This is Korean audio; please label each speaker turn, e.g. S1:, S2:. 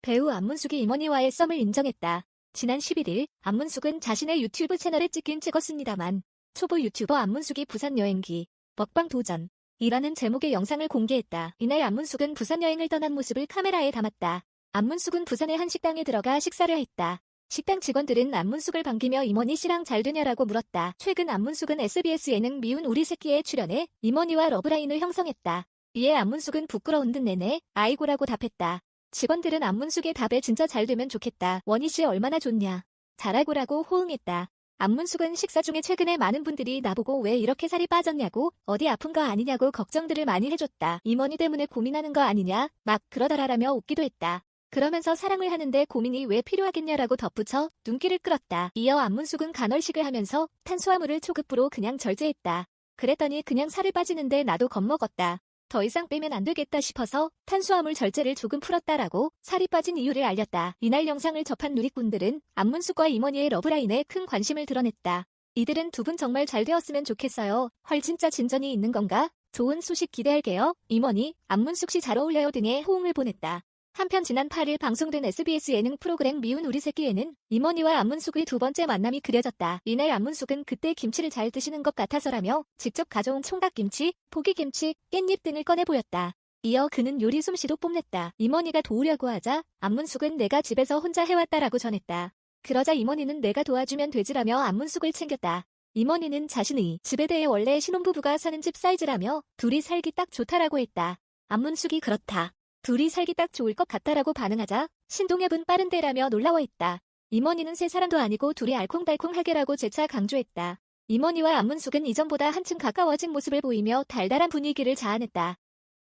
S1: 배우 안문숙이 임원희와의 썸을 인정했다. 지난 11일 안문숙은 자신의 유튜브 채널에 찍긴 찍었습니다만 초보 유튜버 안문숙이 부산 여행기 먹방 도전 이라는 제목의 영상을 공개했다. 이날 안문숙은 부산 여행을 떠난 모습을 카메라에 담았다. 안문숙은 부산의 한 식당에 들어가 식사를 했다. 식당 직원들은 안문숙을 반기며 임원희 씨랑 잘 되냐라고 물었다. 최근 안문숙은 SBS 예능 미운 우리 새끼에 출연해 임원희와 러브라인을 형성했다. 이에 안문숙은 부끄러운 듯 내내 아이고라고 답했다. 직원들은 안문숙의 답에 진짜 잘 되면 좋겠다. 원희 씨 얼마나 좋냐. 잘하고라고 호응했다. 안문숙은 식사 중에 최근에 많은 분들이 나보고 왜 이렇게 살이 빠졌냐고 어디 아픈 거 아니냐고 걱정들을 많이 해줬다. 임원희 때문에 고민하는 거 아니냐 막 그러더라라며 웃기도 했다. 그러면서 사랑을 하는데 고민이 왜 필요하겠냐라고 덧붙여 눈길을 끌었다. 이어 안문숙은 간헐식을 하면서 탄수화물을 초급부로 그냥 절제했다. 그랬더니 그냥 살을 빠지는데 나도 겁먹었다. 더 이상 빼면 안 되겠다 싶어서 탄수화물 절제를 조금 풀었다라고 살이 빠진 이유를 알렸다. 이날 영상을 접한 누리꾼들은 안문숙과 임원희의 러브라인에 큰 관심을 드러냈다. 이들은 두 분 정말 잘 되었으면 좋겠어요. 헐 진짜 진전이 있는 건가? 좋은 소식 기대할게요. 임원희, 안문숙 씨 잘 어울려요 등의 호응을 보냈다. 한편 지난 8일 방송된 SBS 예능 프로그램 미운 우리 새끼에는 임원희와 안문숙의 두 번째 만남이 그려졌다. 이날 안문숙은 그때 김치를 잘 드시는 것 같아서라며 직접 가져온 총각김치, 포기김치, 깻잎 등을 꺼내 보였다. 이어 그는 요리 솜씨도 뽐냈다. 임원희가 도우려고 하자 안문숙은 내가 집에서 혼자 해왔다라고 전했다. 그러자 임원희는 내가 도와주면 되지라며 안문숙을 챙겼다. 임원희는 자신의 집에 대해 원래 신혼부부가 사는 집 사이즈라며 둘이 살기 딱 좋다라고 했다. 안문숙이 그렇다. 둘이 살기 딱 좋을 것 같다라고 반응하자 신동엽은 빠른데라며 놀라워했다. 임원희는 세 사람도 아니고 둘이 알콩달콩하게라고 재차 강조했다. 임원희와 안문숙은 이전보다 한층 가까워진 모습을 보이며 달달한 분위기를 자아냈다.